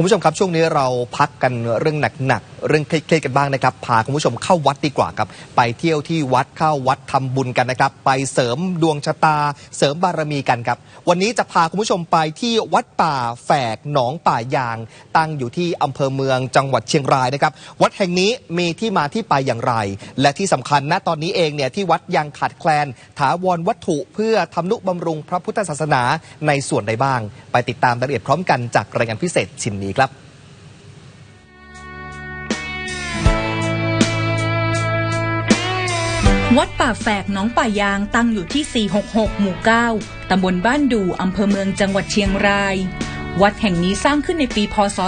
คุณผู้ชมครับช่วงนี้เราพักกันเรื่องหนัก เรื่องเครียดๆกันบ้างนะครับ พาคุณผู้ชมเข้าวัดดีกว่าครับ ไปเที่ยวที่วัดเข้าวัดทำบุญกันนะครับ ไปเสริมดวงชะตา เสริมบารมีกันครับ วันนี้จะพาคุณผู้ชมไปที่วัดป่าแฝกหนองป่ายาง ตั้งอยู่ที่อำเภอเมืองจังหวัดเชียงรายนะครับ วัดแห่งนี้มีที่มาที่ไปอย่างไร และที่สำคัญณตอนนี้เองเนี่ยที่วัดยังขาดแคลน ถาวรวัตถุเพื่อทำนุบำรุงพระพุทธศาสนาในส่วนใดบ้าง ไปติดตามรายละเอียดพร้อมกันจากรายงานพิเศษชิ้นนี้ครับ วัดป่าแฝกหนองป่ายางตั้งอยู่ที่ 466 หมู่ 9 ตำบลบ้านดูอำเภอเมืองจังหวัดเชียงราย วัดแห่งนี้สร้างขึ้นในปีพศ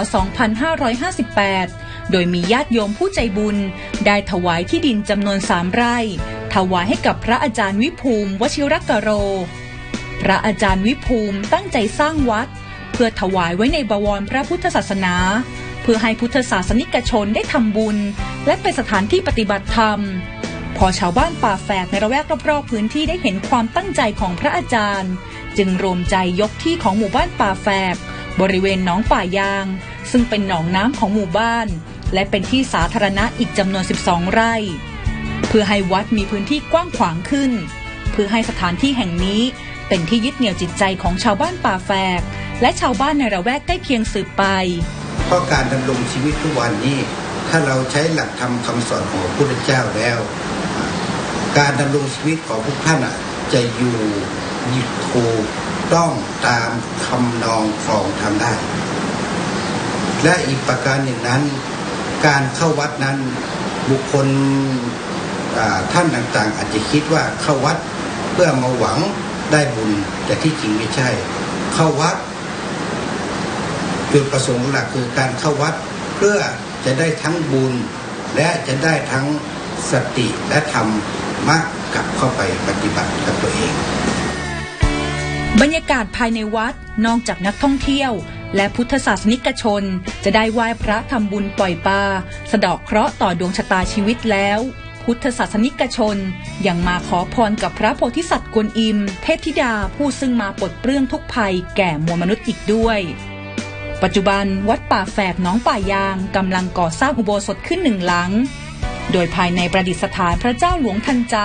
2558 โดยมีญาติโยมผู้ใจบุญ ได้ถวายที่ดินจำนวนสามไร่ ถวายให้กับพระอาจารย์วิภูมิวชิรกโร พระอาจารย์วิภูมิตั้งใจสร้างวัด เพื่อถวายไว้ในบวรพระพุทธศาสนา เพื่อให้พุทธศาสนิกชนได้ทำบุญ และเป็นสถานที่ปฏิบัติธรรม อชาวบ้านป่าแฝกในระแวกรอบๆพื้นที่ได้เห็นความตั้งใจของพระอาจารย์ จึงรวมใจยกที่ของหมู่บ้านป่าแฝกบริเวณหนองป่ายาง ซึ่งเป็นหนองน้ำของหมู่บ้าน และเป็นที่สาธารณะอีกจำนวน 12 ไร่ เพื่อให้วัดมีพื้นที่กว้างขวางขึ้น เพื่อให้สถานที่แห่งนี้เป็นที่ยึดเหนี่ยวจิตใจของชาวบ้านป่าแฝก และชาวบ้านในระแวกใกล้เคียงสืบไป เพราะการดำรงชีวิตทุกวันนี้ ถ้าเราใช้หลักธรรมคำสอนของพระพุทธเจ้าแล้ว การดำรงชีวิตของพวกท่านอะจะอยู่ยึดถูกต้องตามคำนองครองทำได้ และอีกประการหนึ่งนั้น การเข้าวัดนั้นบุคคลท่านต่างๆ อาจจะคิดว่าเข้าวัดเพื่อมาหวังได้บุญแต่ที่จริงไม่ใช่ เข้าวัดจุดประสงค์หลักคือการเข้าวัดเพื่อจะได้ทั้งบุญและจะได้ทั้งสติและธรรมะกลับเข้าไปปฏิบัติกับตัวเอง บรรยากาศภายในวัดนอกจากนักท่องเที่ยว และพุทธศาสนิกชน จะได้ไหว้พระทำบุญปล่อยปลาสะดอกเคราะห์ต่อดวงชะตาชีวิตแล้ว พุทธศาสนิกชน ยังมาขอพรกับพระโพธิสัตว์กวนอิม เทพธิดาผู้ซึ่งมาปลดเปลื้องทุกภัยแก่มวลมนุษย์อีกด้วยปัจจุบันวัดป่าแฝกน้องป่ายางกำลังก่อสร้างอุโบสถขึ้นหนึ่งหลัง โดยภายในประดิษฐานพระเจ้าหลวงทันใจ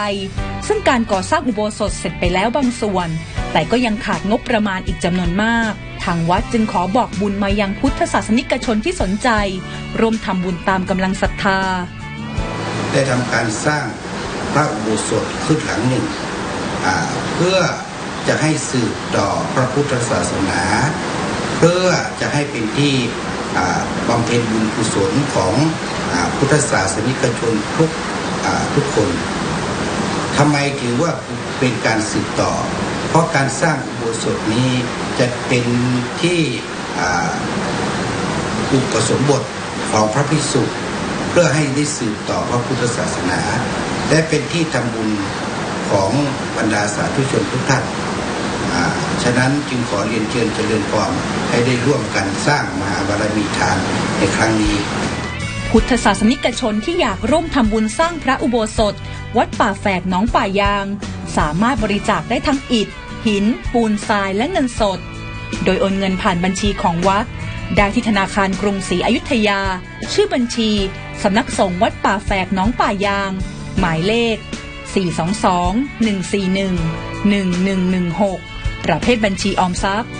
ซึ่งการก่อสร้างอุโบสถเสร็จไปแล้วบางส่วน แต่ก็ยังขาดงบประมาณอีกจำนวนมาก ทางวัดจึงขอบอกบุญมายังพุทธศาสนิกชนที่สนใจ ร่วมทำบุญตามกำลังศรัทธา ได้ทำการสร้างพระอุโบสถขึ้นหลังหนึ่ง เพื่อจะให้สืบต่อพระพุทธศาสนา เพื่อจะให้เป็นที่ บำเพ็ญบุญกุศลของอพุทธศาสนิกชนทุกทุกคนทำไมถือว่าเป็นการสืบต่อ เพราะการสร้างอุโบสถนี้จะเป็นที่อุปสมบทของพระภิกษุเพื่อให้ได้สืบต่อพระพุทธศาสนา และเป็นที่ทำบุญของบรรดาสาธุชนทุกท่าน ฉะนั้นจึงขอเรียนเชิญเจริญพรให้ได้ร่วมกันสร้างมหาบารมีทานในครั้งนี้ พุทธศาสนิกชนที่อยากร่วมทำบุญสร้างพระอุโบสถ วัดป่าแฝกหน้องป่ายาง สามารถบริจาคได้ทั้งอิฐ หิน ปูนทรายและเงินสด โดยโอนเงินผ่านบัญชีของวัดได้ที่ธนาคารกรุงศรีอยุธยา ชื่อบัญชีสำนักสงฆ์วัดป่าแฝกหน้องป่ายาง หมายเลข 422 141 1116 ประเภทบัญชีออมทรัพย์